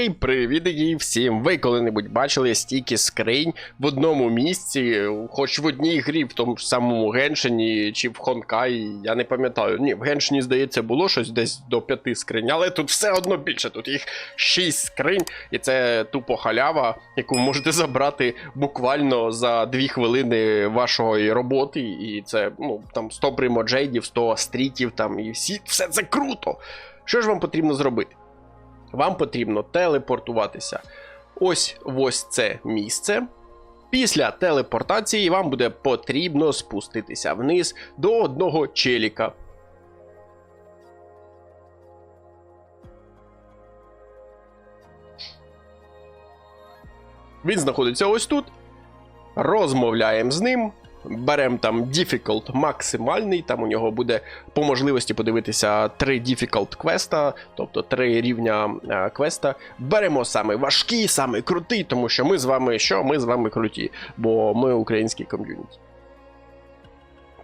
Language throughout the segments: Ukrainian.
Гей, привіт і всім! Ви коли-небудь бачили стільки скринь в одному місці, хоч в одній грі, в тому ж самому Геншині чи в Хонкай, я не пам'ятаю. Ні, в Геншині, здається, було щось десь до п'яти скринь, але тут все одно більше. Тут їх шість скринь, і це тупо халява, яку ви можете забрати буквально за дві хвилини вашої роботи. І це ну там 100 примоджейдів, 100 стрітів там і всі все це круто. Що ж вам потрібно зробити? Вам потрібно телепортуватися ось ось це місце. Після телепортації вам буде потрібно спуститися вниз до одного челіка. Він знаходиться ось тут. Розмовляємо з ним. Беремо там difficult максимальний, там у нього буде по можливості подивитися три difficult квеста, тобто три рівня е, квеста. Беремо саме важкий, саме крутий, тому що ми з вами що? Ми з вами круті, бо ми український ком'юніті.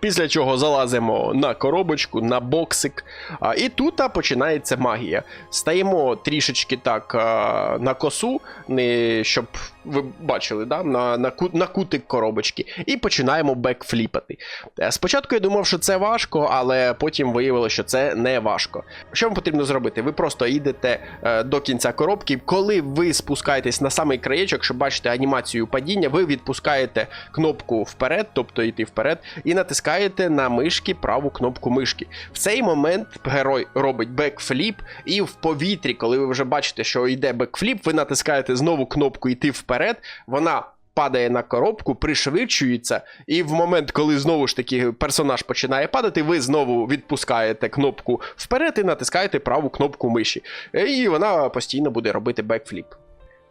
Після чого залазимо на коробочку, на боксик. А, і тут а, починається магія. Стаємо трішечки так а, на косу, не, щоб ви бачили, да? на, на, на кутик коробочки, і починаємо бекфліпати. Е, Спочатку я думав, що це важко, але потім виявилося, що це не важко. Що вам потрібно зробити? Ви просто йдете е, до кінця коробки. Коли ви спускаєтесь на самий краєчок, щоб бачити анімацію падіння, ви відпускаєте кнопку вперед, тобто йти вперед, і натискаєте на мишки праву кнопку мишки. В цей момент герой робить бекфліп, і в повітрі, коли ви вже бачите, що йде бекфліп, ви натискаєте знову кнопку йти вперед. Вона падає на коробку, пришвидшується, і в момент, коли знову ж таки персонаж починає падати, ви знову відпускаєте кнопку вперед і натискаєте праву кнопку миші. І вона постійно буде робити бекфліп.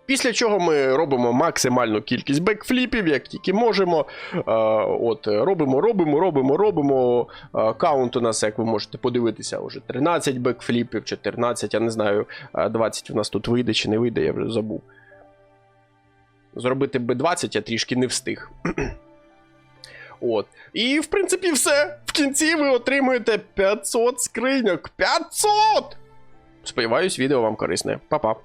Після чого ми робимо максимальну кількість бекфліпів, як тільки можемо. От, робимо, робимо, робимо, робимо. Каунт у нас, як ви можете подивитися, вже 13 бекфліпів, 14, я не знаю, е, 20 у нас тут вийде чи не вийде, я вже забув. Зробити би 20 я трішки не встиг. От. І, в принципі, все. В кінці ви отримуєте 500 скриньок. 500! Сподіваюсь, відео вам корисне. Па-па.